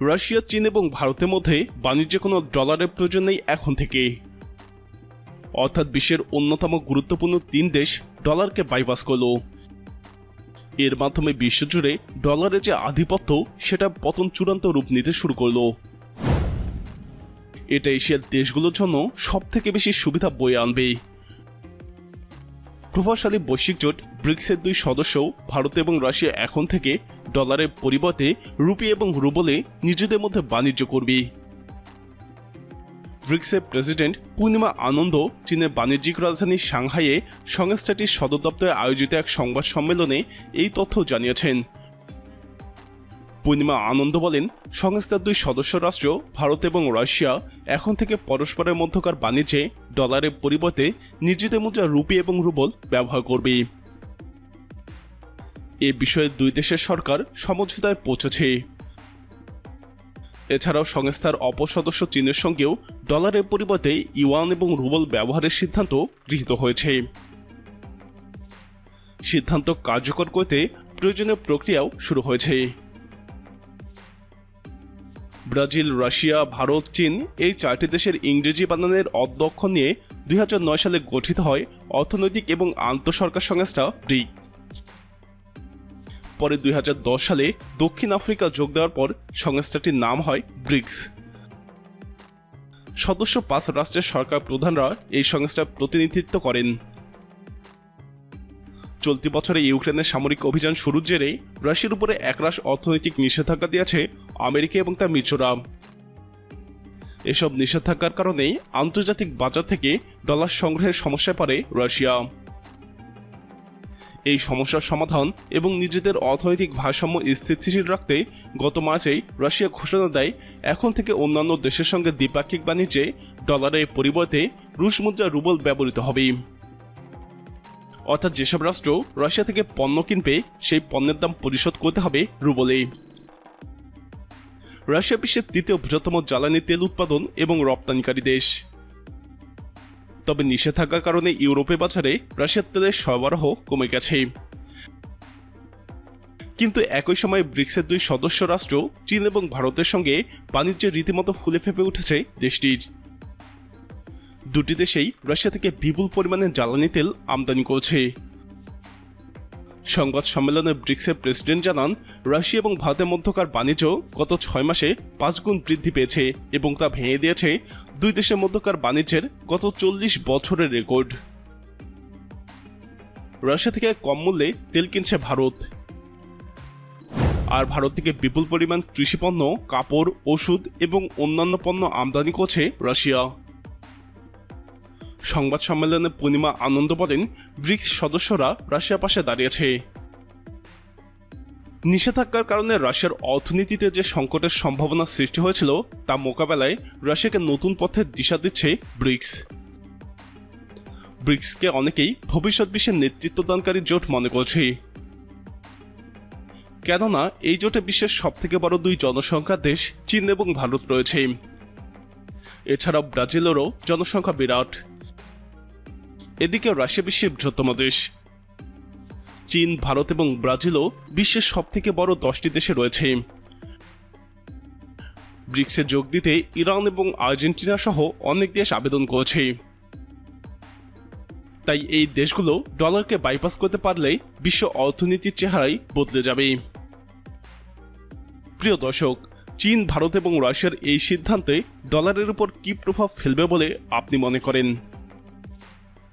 Russia, চীন এবং ভারতের মধ্যে বাণিজ্যে কোনো ডলারের প্রয়োজন নেই এখন থেকে। অর্থাৎ বিশ্বের অন্যতম গুরুত্বপূর্ণ তিন দেশ ডলারকে বাইপাস করল। এর মাধ্যমে বিশ্বজুড়ে ডলারের যে আধিপত্য, সেটা পতন চূড়ান্ত রূপ নিতে শুরু করল। এটা এশিয়ার দেশগুলোর জন্য সব থেকে বেশি সুবিধা বয়ে আনবে। প্রভাবশালী বৈশ্বিক জোট, ব্রিক্সের দুই সদস্য, ভারত এবং রাশিয়া এখন থেকে ডলারের পরিবর্তে রুপি এবং রুবলে নিজেদের মধ্যে বাণিজ্য করবে। ব্রিক্সের প্রেসিডেন্ট পূর্ণিমা আনন্দ চীনের বাণিজ্যিক রাজধানী সাংহাইয়ে সংস্থাটির সদর দপ্তরে আয়োজিত এক সংবাদ সম্মেলনে এই তথ্য জানিয়েছেন। পূর্ণিমা আনন্দ বলেন, সংস্থার দুই সদস্য রাষ্ট্র, ভারত এবং রাশিয়া, এখন থেকে পরস্পরের মধ্যকার বাণিজ্যে ডলারের পরিবর্তে নিজেদের মুদ্রা রুপি এবং রুবল ব্যবহার করবে। এ বিষয়ে দুই দেশের সরকার সমঝোতায় পৌঁছেছে। এছাড়াও সংস্থার অপর সদস্য চীনের সঙ্গেও ডলারের পরিবর্তে ইউয়ান এবং রুবল ব্যবহারের সিদ্ধান্ত গৃহীত হয়েছে। সিদ্ধান্ত কার্যকর করতে প্রয়োজনীয় প্রক্রিয়াও শুরু হয়েছে। ব্রাজিল, রাশিয়া, ভারত, চীন এই চারটি দেশের ইংরেজি বানানের অধ্যক্ষ নিয়ে দুই হাজার নয় সালে গঠিত হয় অর্থনৈতিক এবং আন্তঃসরকার সংস্থা ব্রিক। পরে দুই হাজার দশ সালে দক্ষিণ আফ্রিকা যোগ দেওয়ার পর সংস্থাটির নাম হয় ব্রিক্স। সদস্য পাঁচ রাষ্ট্রের সরকার প্রধানরা এই সংস্থার প্রতিনিধিত্ব করেন। চলতি বছরে ইউক্রেনের সামরিক অভিযান শুরুর জেরে রাশিয়ার উপরে একরাশ অর্থনৈতিক নিষেধাজ্ঞা দিয়েছে আমেরিকা এবং তার মিত্ররা। এসব নিষেধাজ্ঞার কারণেই আন্তর্জাতিক বাজার থেকে ডলার সংগ্রহের সমস্যায় পড়ে রাশিয়া। এই সমস্যার সমাধান এবং নিজেদের অর্থনৈতিক ভারসাম্য স্থিতিশীল রাখতে গত মাসেই রাশিয়া ঘোষণা দেয়, এখন থেকে অন্যান্য দেশের সঙ্গে দ্বিপাক্ষিক বাণিজ্যে ডলারের পরিবর্তে রুশ মুদ্রা রুবল ব্যবহৃত হবে। অর্থাৎ যেসব রাষ্ট্র রাশিয়া থেকে পণ্য কিনবে, সেই পণ্যের দাম পরিশোধ করতে হবে রুবলে। রাশিয়া বিশ্বের তৃতীয় বৃহত্তম জ্বালানি তেল উৎপাদন এবং রপ্তানিকারী দেশ। তবে নিষেধাজ্ঞার কারণে ইউরোপে বাজারে রাশিয়ার তেলের সরবরাহ কমে গেছে। কিন্তু একই সময়ে ব্রিক্সের দুই সদস্য রাষ্ট্র, চীন এবং ভারতের সঙ্গে বাণিজ্যের রীতিমতো ফুলে ফেপে উঠেছে দেশটির। দুটি দেশেই রাশিয়া থেকে বিপুল পরিমাণে জ্বালানি তেল আমদানি করছে। সংবাদ সম্মেলনে ব্রিক্সের প্রেসিডেন্ট জানান রাশিয়া এবং ভারতের মধ্যকার বাণিজ্য গত ছয় মাসে পাঁচ গুণ বৃদ্ধি পেয়েছে এবং তা ভেঙে দিয়েছে দুই দেশের মধ্যকার বাণিজ্যের গত চল্লিশ বছরের রেকর্ড। রাশিয়া থেকে কম মূল্যে তেল কিনছে ভারত। আর ভারত থেকে বিপুল পরিমাণ কৃষিপণ্য, কাপড়, ওষুধ এবং অন্যান্য পণ্য আমদানি করছে রাশিয়া। সংবাদ সম্মেলনে পূর্ণিমা আনন্দ বলেন ব্রিক্স সদস্যরা রাশিয়ার পাশে দাঁড়িয়েছে। নিষেধাজ্ঞার কারণে রাশিয়ার অর্থনীতিতে যে সংকটের সম্ভাবনা সৃষ্টি হয়েছিল, তা মোকাবেলায় রাশিয়াকে নতুন পথে দিশা দিচ্ছে ব্রিক্স। ব্রিক্সকে অনেকেই ভবিষ্যৎ বিশ্বের নেতৃত্বদানকারী জোট মনে করছে। কেননা, এই জোটে বিশ্বের সবথেকে বড় দুই জনসংখ্যা দেশ, চীন এবং ভারত রয়েছে। এছাড়াও ব্রাজিলেরও জনসংখ্যা বিরাট। এদিকে রাশিয়া বিশ্বের বৃহত্তম দেশ। চীন, ভারত এবং ব্রাজিলও বিশ্বের সবথেকে বড় দশটি দেশে রয়েছে। ব্রিক্সে যোগ দিতে ইরান এবং আর্জেন্টিনা সহ অনেক দেশ আবেদন করেছে। তাই এই দেশগুলো ডলারকে বাইপাস করতে পারলে বিশ্ব অর্থনীতির চেহারাই বদলে যাবে। প্রিয় দর্শক, চীন, ভারত এবং রাশিয়ার এই সিদ্ধান্তে ডলারের উপর কী প্রভাব ফেলবে বলে আপনি মনে করেন?